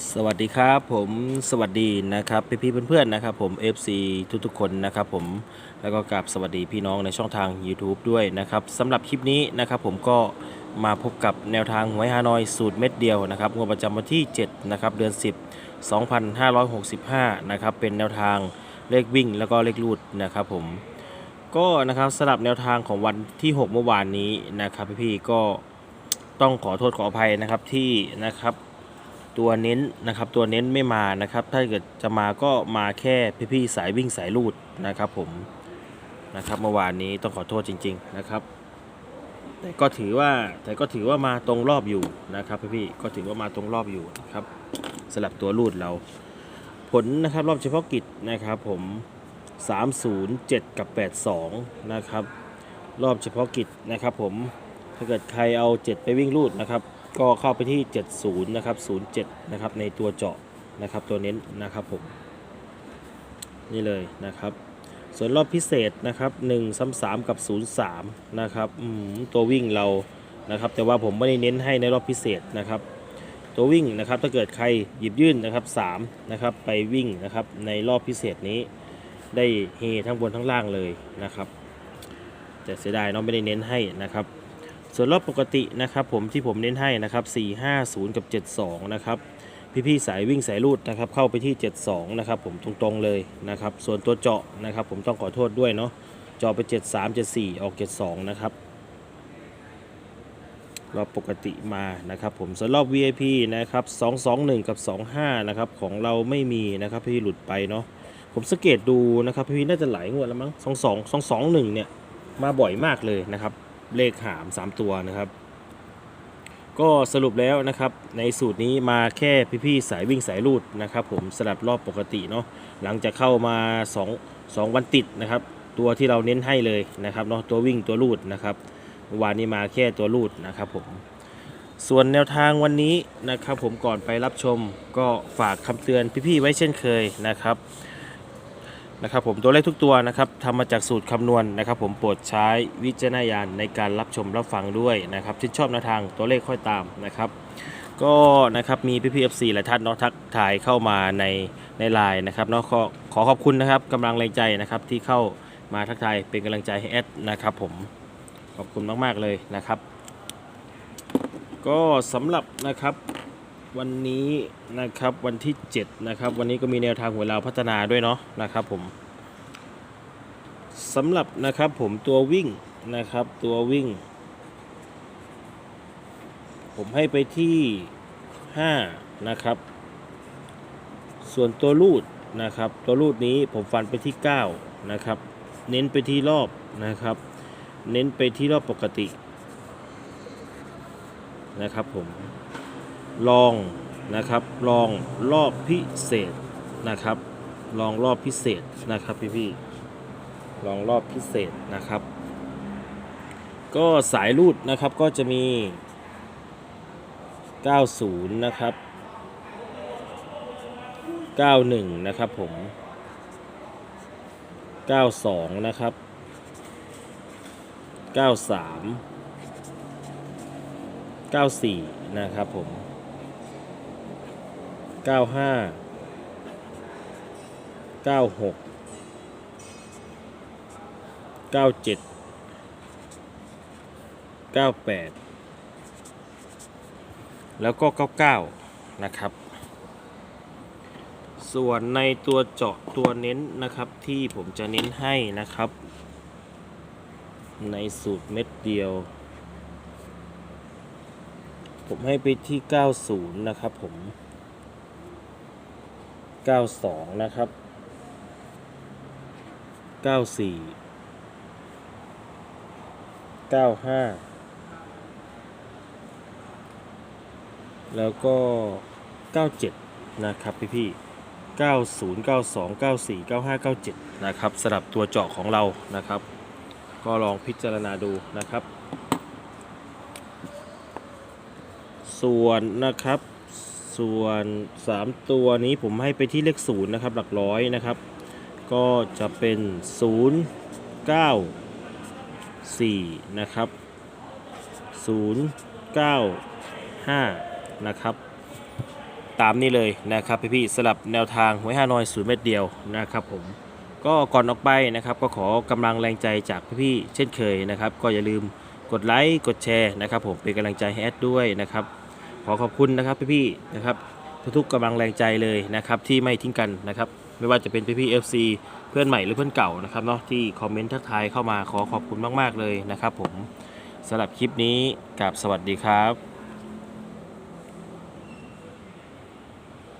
สวัสดีครับผมสวัสดีนะครับพี่ๆเพื่อนๆนะครับผม FC ทุกๆคนนะครับผมแล้วก็กราบสวัสดีพี่น้องในช่องทาง YouTube ด้วยนะครับสำหรับคลิปนี้นะครับผมก็มาพบกับแนวทางหวยฮานอยสูตรเม็ดเดียวนะครับงวดประจำวันที่7นะครับเดือน 10 2565นะครับเป็นแนวทางเลขวิ่งแล้วก็เลขลูดนะครับผมก็นะครับสำหรับแนวทางของวันที่ 6 เมื่อวานนี้นะครับพี่ๆก็ต้องขอโทษขออภัยนะครับที่นะครับ ตัวเน้นนะครับ ตัวเน้นไม่มานะครับ ถ้าเกิดจะมาก็มาแค่พี่ๆสายวิ่งสายลูดนะครับ ผมนะครับเมื่อวานนี้ต้องขอโทษจริง ๆนะครับ แต่ก็ถือว่าแต่ก็ถือว่ามาตรงรอบอยู่นะครับพี่ๆก็ถือว่ามาตรงรอบอยู่นะครับสลับตัวลูดเรา ผลนะครับรอบเฉพาะกิจนะครับ ผม 307 กับ 82 นะครับ รอบเฉพาะกิจนะครับ ผมถ้าเกิดใครเอา 7 ไปวิ่งลูดนะครับ ก็เข้าไปที่ 70 นะครับ 07 นะครับ ในตัวเจาะนะครับ ตัวเน้นนะครับผม นี่เลยนะครับ ส่วนรอบพิเศษนะครับ1 3 3 กับ 03 นะครับอืมตัววิ่งเรานะครับ แต่ว่าผมไม่ได้เน้นให้ในรอบพิเศษนะครับ ตัววิ่งนะครับ ถ้าเกิดใครหยิบยื่นนะครับ3นะครับ ไปวิ่งนะครับ ในรอบพิเศษนี้ ได้เฮทั้งบนทั้งล่างเลยนะครับ แต่เสียดายเนาะไม่ได้เน้นให้นะครับ ส่วนรอบปกตินะครับผมที่ผมเน้นให้นะครับ4 5 0 กับ 72 นะครับพี่ๆสายวิ่งสายรูดนะครับเข้าไปที่ 72 นะครับผมตรงๆเลยนะครับส่วนตัวเจาะนะครับผมต้องขอโทษด้วยเนาะเจาะไป 73 74 ออก 72 นะครับรอบปกติมานะครับผมส่วนรอบ VIP นะครับ221 กับ 25 นะครับของเราไม่มีนะครับพี่หลุดไปเนาะผมสังเกตดูนะครับพี่น่าจะหลายงวดแล้วมั้ง 22 221 เนี่ยมาบ่อยมากเลยนะครับ เลขหาม 3 ตัวนะครับ ก็สรุปแล้วนะครับ ในสูตรนี้มาแค่พี่ๆสายวิ่งสายรูดนะครับ ผมสลับรอบปกติเนาะหลังจากเข้ามา2 2วันติดนะครับ ตัวที่เราเน้นให้เลยนะครับเนาะตัววิ่งตัวรูดนะครับวานนี้มาแค่ตัวรูดนะครับผมส่วนแนวทางวันนี้นะครับ ผมก่อนไปรับชมก็ฝากคำเตือนพี่ๆไว้เช่นเคยนะครับ นะครับผมตัวเลขทุกตัวนะครับทำมาจากสูตรคำนวณนะครับ ผมโปรดใช้วิจารณญาณในการรับชมรับฟังด้วยนะครับที่นชอบแนวทางตัวเลขค่อยตามนะครับ ก็นะครับมีพี่พีเอฟซีหลายท่านเนาะทักทายเข้ามาในในไลน์นะครับเนาะขอขอขอบคุณนะครับกำลังแรงใจนะครับที่เข้ามาทักทายเป็นกำลังใจให้แอดนะครับผมขอบคุณมาก ๆ เลยนะครับ ก็สำหรับนะครับ วันนี้นะครับวันที่ 7 นะครับ วันนี้ก็มีแนวทางหวยลาพัฒนาด้วยเนาะนะครับผมสำหรับนะครับผมตัววิ่งนะครับตัววิ่ง ผมให้ไปที่ 5 นะครับ ส่วนตัวรูดนะครับ ตัวรูดนี้ผมฟันไปที่ 9 นะครับ เน้นไปที่รอบนะครับ เน้นไปที่รอบปกตินะครับผม ลองนะครับลองรอบพิเศษนะครับ ลองรอบพิเศษนะครับพี่ๆลองรอบพิเศษนะครับ ก็สายรูดนะครับก็จะมี 90 นะครับ 91 นะครับผม 92 นะครับ 93 94 นะครับผม 95 96 97 98แล้วก็ 99 นะครับ ส่วนในตัวเจาะตัวเน้นนะครับที่ผมจะเน้นให้นะครับ ในสูตรเม็ดเดียว ผมให้ไปที่ 90 นะครับผม 92 นะครับ 94 95 แล้วก็ 97 นะครับพี่พี่90 92 94 95 97 นะครับสำหรับตัวเจาะของเรานะครับ ก็ลองพิจารณาดูนะครับ ส่วนนะครับ ส่วน 3 ตัวนี้ผมให้ไปที่เลข0นะครับหลักร้อยนะครับ ก็จะเป็น 0 9 4 นะครับ 0 9 5 นะครับ ตามนี่เลยนะครับพี่ๆสลับแนวทางหวยฮานอยศูนย์เม็ดเดียวนะครับผมก็ก่อนออกไปนะครับก็ขอกำลังแรงใจจากพี่ๆเช่นเคยนะครับ ก็อย่าลืมกดไลค์กดแชร์นะครับ ผมเป็นกำลังใจให้แอดด้วยนะครับ ขอขอบคุณนะครับพี่ๆนะครับทุกๆกำลังแรงใจเลยนะครับที่ไม่ทิ้งกันนะครับไม่ว่าจะเป็นพี่ๆ FC เพื่อนใหม่หรือเพื่อนเก่านะครับเนาะที่คอมเมนต์ทักทายเข้ามาขอขอบคุณมากๆเลยนะครับผมสำหรับคลิปนี้กับสวัสดีครับ